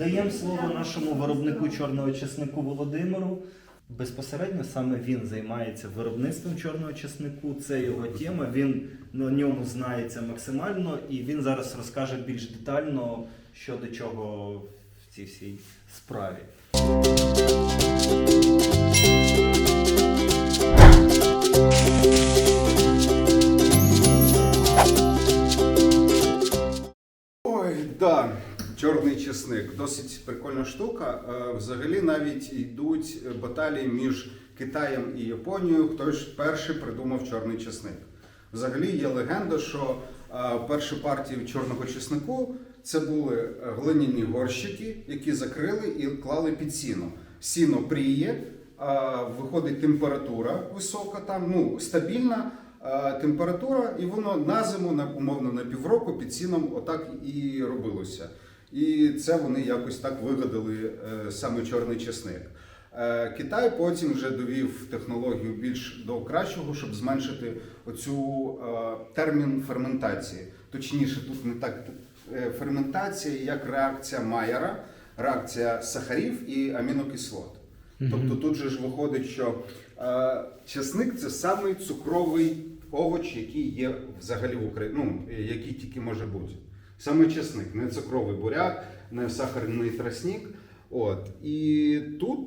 Даємо слово нашому виробнику чорного чеснику Володимиру. Безпосередньо саме він займається виробництвом чорного чеснику. Це його тема. Він на ньому знається максимально, і він зараз розкаже більш детально, що до чого в цій всій справі. Ой, да, чорний чесник. Досить прикольна штука. Е, Взагалі навіть йдуть баталії між Китаєм і Японією. Хто ж перший придумав чорний чесник. Взагалі є легенда, що е, перші партії чорного чеснику це були е, глиняні горщики, які закрили і клали під сіно. Сіно пріє, виходить температура висока, там ну стабільна температура, і воно на зиму, на умовно на півроку під сіном отак і робилося. І це вони якось так вигадали е, саме чорний чесник. Е, Китай потім вже довів технологію більш до кращого, щоб зменшити оцю е, термін ферментації. Точніше, тут не так ферментація, як реакція Майера, реакція сахарів і амінокислот. Тобто тут же ж виходить, що е, чесник це самий цукровий овоч, який є взагалі в Україні, ну, який тільки може бути. Саме чесник, не цукровий буряк, не сахарний тростник. От. І тут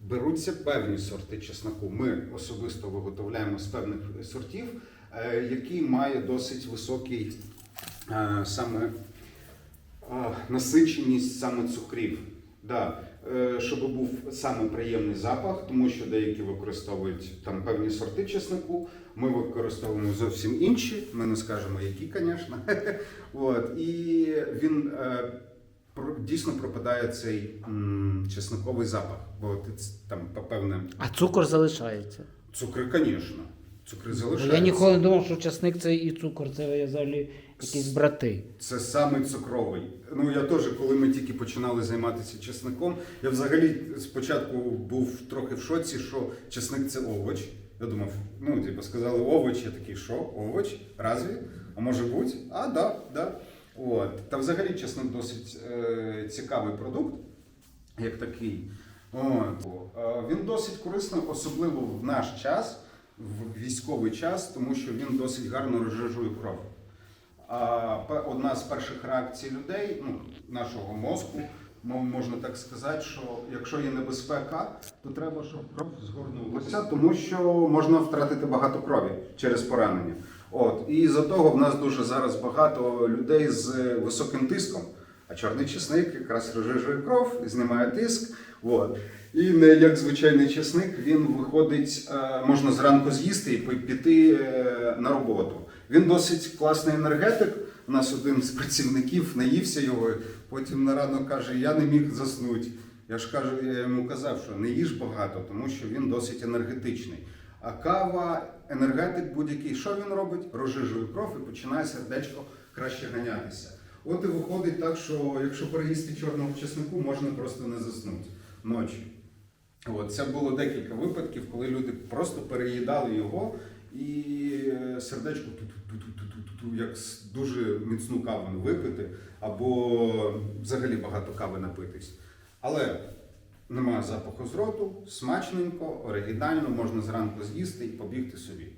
беруться певні сорти чеснику. Ми особисто виготовляємо з певних сортів, е, який має досить високий е, саме насиченість саме цукрів. Да. Е, Щоб був саме приємний запах, тому що деякі використовують там певні сорти чеснику. Ми використовуємо зовсім інші. Ми не скажемо, які, звісно. От. І він е, про- дійсно пропадає цей чесниковий запах. Бо там певне А цукор залишається. цукри, звісно. Цукри Бо залишаються. я ніколи не думав, що часник це і цукор, це взагалі якісь брати. Це саме цукровий. Ну я теж, коли ми тільки починали займатися чесником, я взагалі спочатку був трохи в шоці, що чесник це овоч. Я думав, ну типу сказали овоч, я такий, що овоч? Разві? А може бути? А, да, да. От. Та взагалі чесник досить е, цікавий продукт, як такий. От. Е, Він досить корисний, особливо в наш час, в військовий час, тому що він досить гарно розжижує кров. А одна з перших реакцій людей, ну, нашого мозку, можна так сказати, що якщо є небезпека, то треба, щоб кров згорнулася, тому що можна втратити багато крові через поранення. От і за того в нас дуже зараз багато людей з високим тиском. А чорний чесник якраз розжижує кров, знімає тиск. От. І не як звичайний чесник, він виходить, е, можна зранку з'їсти і пі- піти е, на роботу. Він досить класний енергетик. У нас один з працівників наївся його, потім на ранок каже: Я не міг заснути. Я ж кажу, я йому казав, що не їж багато, тому що він досить енергетичний. А кава, енергетик будь-який, що він робить? Розжижує кров і починає сердечко краще ганятися. От і виходить так, що якщо переїсти чорного чеснику, можна просто не заснути ночі. От, це було декілька випадків, коли люди просто переїдали його і е, сердечко як дуже міцну каву випити, або взагалі багато кави напитись. Але немає запаху з роту, смачненько, оригінально, можна зранку з'їсти і побігти собі.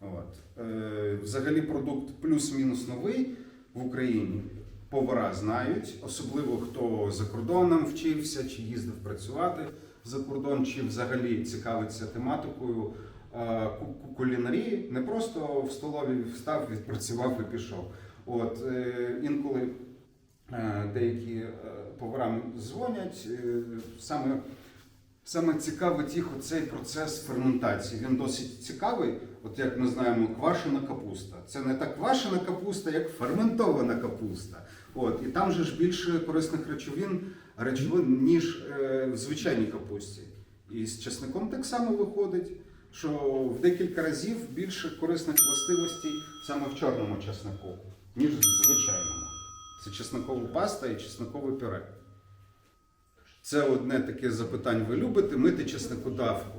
От. Е, взагалі продукт плюс-мінус новий в Україні. Повара знають, особливо хто за кордоном вчився чи їздив працювати за кордон, чи взагалі цікавиться тематикою кулінарії. Не просто в столові встав, відпрацював і пішов. От е, інколи е, деякі е, поварам дзвонять. е, Саме, саме цікавить їх оцей процес ферментації. Він досить цікавий. От як ми знаємо, квашена капуста. Це не так квашена капуста, як ферментована капуста. От, і там же ж більше корисних речовин, речовин ніж е, в звичайній капусті. І з чесником так само виходить, що в декілька разів більше корисних властивостей саме в чорному чеснику, ніж в звичайному. Це чесникова паста і чесникове пюре. Це одне таке запитання. Ви любите мити чесникодавку?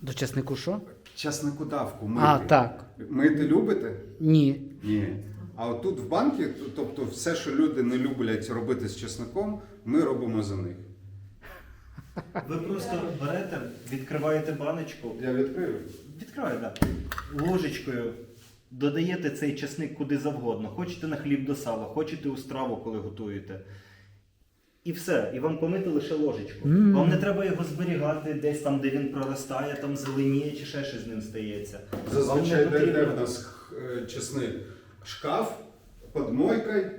До часнику що? Чесникодавку мити. А, так. Мити любите? Ні. Ні. А от тут в банки, тобто все, що люди не люблять робити з чесником, ми робимо за них. Ви просто берете, відкриваєте баночку, Я відкрию. відкриваєте ложечкою, додаєте цей чесник куди завгодно. Хочете на хліб до сала, хочете у страву, коли готуєте. І все, і вам помити лише ложечку. Мм. Вам не треба його зберігати десь там, де він проростає, там зеленіє чи ще щось з ним стається. Зазвичай де в нас е, чесник? Шкаф, подмойка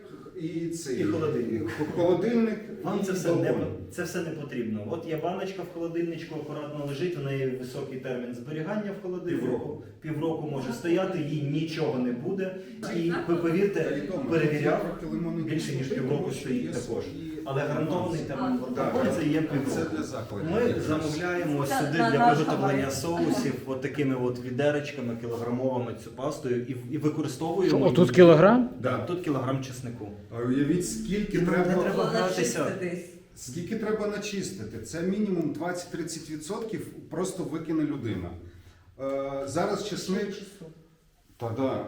і цей І холодильник. і холодильник. Вам і це все, не, балкон. по- це все не потрібно. От є баночка в холодильничку, акуратно лежить, у неї високий термін зберігання в холодильнику. Півроку. Півроку може стояти, їй нічого не буде. І ви Та й повірте, дома. перевіряв, Трохи більше ніж півроку стоїть також. і- Але гарантований термін Так, це є Це півроку. для закладів. Ми замовляємо ось сюди для виготовлення соусів от такими от відеречками кілограмовими цю пастою і, і використовуємо. Що, отут її. кілограм? Да, тут кілограм чеснику. А уявіть, скільки І треба, треба гратися. скільки треба начистити. Це мінімум 20-30% просто викине людина. Е, зараз чесник. Та да,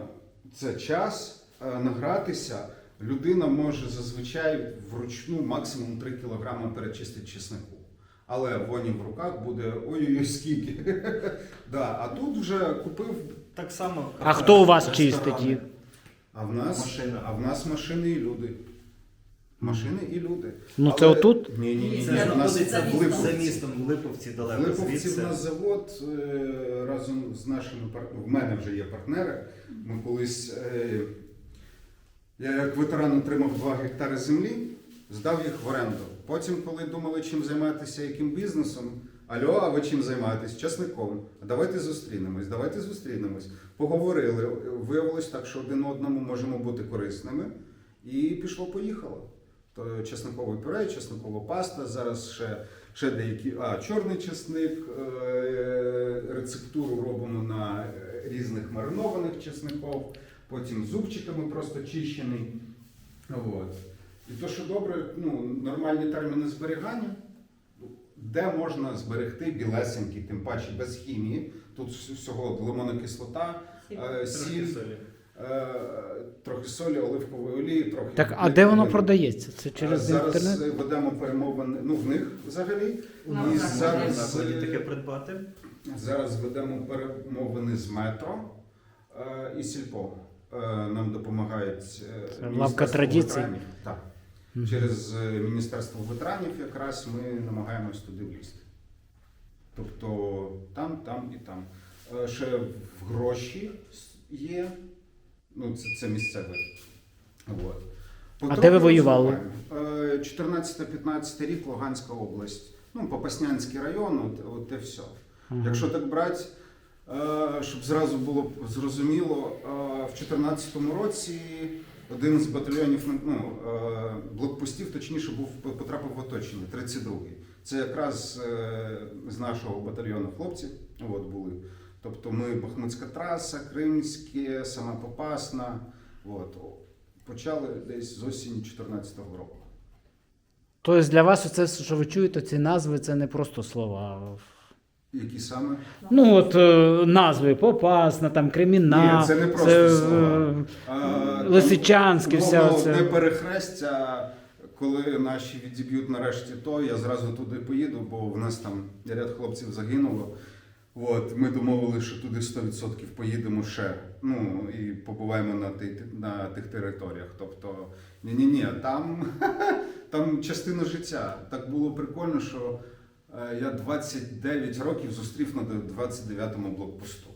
це час е, награтися. Людина може зазвичай вручну максимум 3 кг перечистити чеснику. Але воні в руках буде ой-ой-ой скільки. да, а тут вже купив. Так само. А кафе, хто у вас ресторани. чистить? А в нас Машина. А в нас машини і люди. Машини і люди. Ну, це отут? Ні, ні, ні. Це ні. В нас знаходиться в в Липовці. за містом в Липовці В далеко Липовці звідси. в нас завод е, разом з нашими партнерами. В мене вже є партнери. Ми колись. Я як ветеран отримав 2 гектари землі, здав їх в оренду. Потім, коли думали, чим займатися, яким бізнесом, Альо, а ви чим займаєтесь? Часником. Давайте зустрінемось, давайте зустрінемось. Поговорили. Виявилось так, що один одному можемо бути корисними. І пішло-поїхало. То чесникове пюре, чесникова паста, зараз ще, ще деякі. А, чорний чесник, е, рецептуру робимо на різних маринованих чесників, потім зубчиками просто чищений. От. І то, що добре, ну, нормальні терміни зберігання, де можна зберегти білесенький, тим паче без хімії. Тут всього лимонна кислота, е, Трохи сіль, солі. е, трохи солі, оливкової олії, трохи. Так, а де воно продається? Це через Зараз інтернет? е, ведемо перемовини, ну в них взагалі. У Ну, І так, зараз, закладі е, таке придбати. Зараз ведемо перемовини з метро е, і сільпо. Е, нам допомагають е, лавка традицій. Так. Через е, Міністерство ветеранів якраз ми намагаємось туди влізти. Тобто там, там і там. Ще в гроші є. Ну, це, це місцеве. От. А де ви воювали? Е, 14-15 рік Луганська область. Ну, Попаснянський район, от, от і все. Ага. Якщо так брати, щоб зразу було зрозуміло, е, в 2014 році один з батальйонів ну, е, блокпостів, точніше, був потрапив в оточення, 32-й. Це якраз е, з нашого батальйону хлопці от, були. Тобто ми Бахмутська траса, Кримське, сама Попасна. От. Почали десь з осені 2014 року. Тобто для вас це, що ви чуєте, ці назви, це не просто слова. Які саме? Ну, от е, назви Попасна, там Креміна, Ні, це не просто це, слова. А, Лисичанське, там, вся умовно, оце. перехрестя, коли наші відіб'ють нарешті то, я зразу туди поїду, бо в нас там ряд хлопців загинуло. От, ми домовили, що туди 100% поїдемо ще. Ну і побуваємо на, ти- на тих територіях. Тобто, ні-ні-ні, там, там частина життя. Так було прикольно, що я 29 років зустрів на 29-му блокпосту.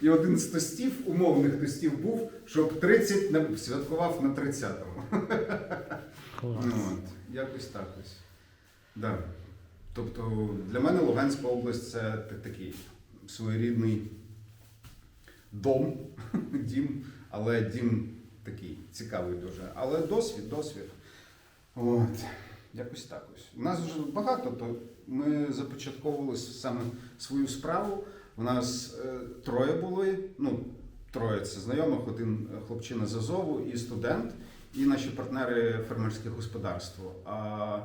І один з тостів, умовних тостів був, щоб 30 на- святкував на 30-му. Ну, якось так ось. Да. Тобто для мене Луганська область це такий своєрідний дом, дім, але дім такий цікавий дуже. Але досвід, досвід. От. Якось так ось. У нас вже багато, то ми започатковували саме свою справу. У нас е, троє були, ну, троє це знайомих, один хлопчина з Азову і студент, і наші партнери фермерське господарство. А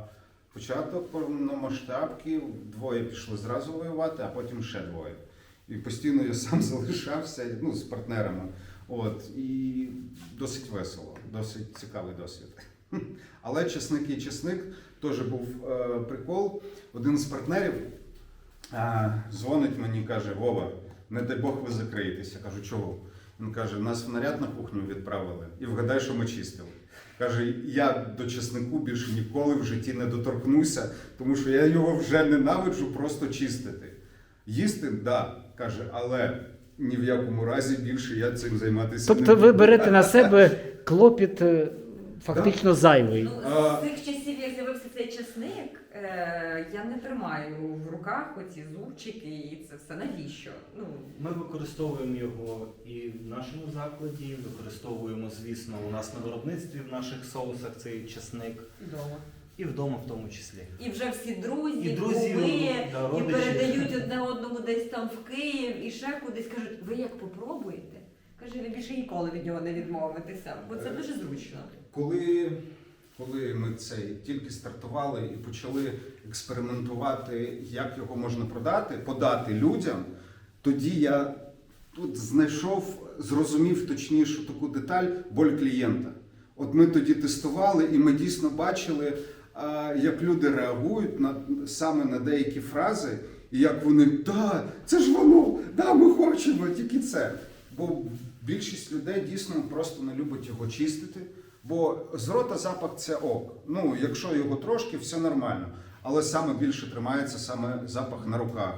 початок повномасштабки двоє пішли зразу воювати, а потім ще двоє. І постійно я сам залишався ну, з партнерами. От, і досить весело, досить цікавий досвід. Але чесник є чесник, теж був е, прикол. Один з партнерів е, дзвонить мені каже: Вова, не дай Бог ви закриєтесь. Я кажу, чого? Він каже, нас в наряд на кухню відправили і вгадай, що ми чистили. Каже, я до чеснику більше ніколи в житті не доторкнуся, тому що я його вже ненавиджу просто чистити. Їсти, да, каже, але ні в якому разі більше я цим займатися не Тобто ви берете на себе клопіт е, фактично зайвий. Ну, з тих часів, як з'явився цей часник, е, я не тримаю в руках оці зубчики і це все. Навіщо? Ну, Ми використовуємо його і в нашому закладі, використовуємо, звісно, у нас на виробництві в наших соусах цей чесник, вдома. і вдома в тому числі. І вже всі друзі, І друзі, були, да, і родичі. передають одне одному десь там в Київ, і ще кудись кажуть, ви як попробуєте? Каже, ви більше ніколи від нього не відмовитеся, бо це дуже зручно. Коли, коли ми цей тільки стартували і почали експериментувати, як його можна продати, подати людям, тоді я тут знайшов, зрозумів точніше таку деталь боль клієнта. От ми тоді тестували, і ми дійсно бачили, як люди реагують на саме на деякі фрази, і як вони да, це ж воно, да, ми хочемо тільки це. Бо більшість людей дійсно просто не любить його чистити. Бо з рота запах це ок. Ну, якщо його трошки, все нормально. Але саме більше тримається саме запах на руках.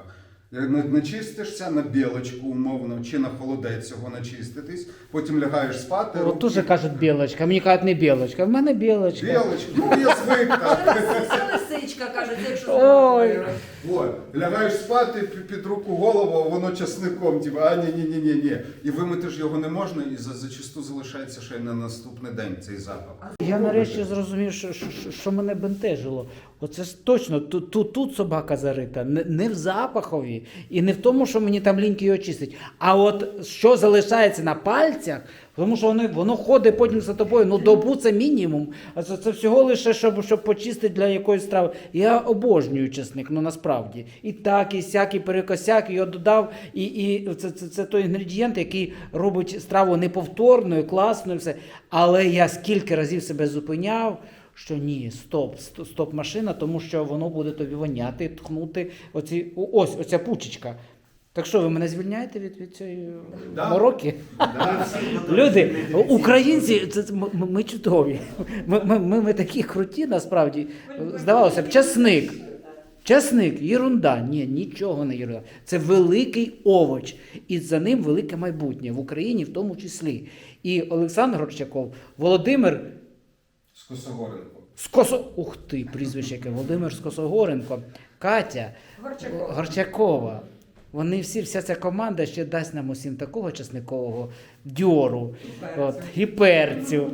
Не- Начистишся на білочку умовно, чи на холодець його начиститись, потім лягаєш спати. От дуже кажуть білочка, мені кажуть не білочка, в мене білочка. Білочку, ну я звик так. Це лисичка, кажуть, якщо Ой. От, лягаєш спати під, руку голову, а воно часником, типу, а ні, ні, ні, ні, ні. І вимити ж його не можна, і за, зачасту залишається ще й на наступний день цей запах. Я нарешті зрозумів, що, що, що- мене бентежило. Оце ж точно тут, тут, тут собака зарита, не, не в запахові і не в тому, що мені там ліньки його чистить. А от що залишається на пальцях, тому що воно, воно ходить потім за тобою. Ну, добу це мінімум. А це, це всього лише, щоб, щоб почистити для якоїсь страви. Я обожнюю чесник, ну насправді. І так, і сяк, і перекосяк, його додав. І, і це, це, це той інгредієнт, який робить страву неповторною, класною, все. Але я скільки разів себе зупиняв. Що ні, стоп, ст- стоп машина, тому що воно буде тобі воняти, тхнути. Оці, ось оця пучечка. Так що ви мене звільняєте від, від цієї Да. мороки? Да. Люди, українці, це, ми, ми чудові. Ми, ми, ми, ми такі круті, насправді. Здавалося б, часник. Часник, єрунда. Ні, нічого не єрунда. Це великий овоч. І за ним велике майбутнє в Україні в тому числі. І Олександр Горчаков, Володимир З Косогоренко. Скосо... Ух ти, прізвище яке Володимир Скосогоренко, Катя Горчакова. Горчакова. Вони всі, вся ця команда ще дасть нам усім такого часникового дьору перцю. от, і перцю.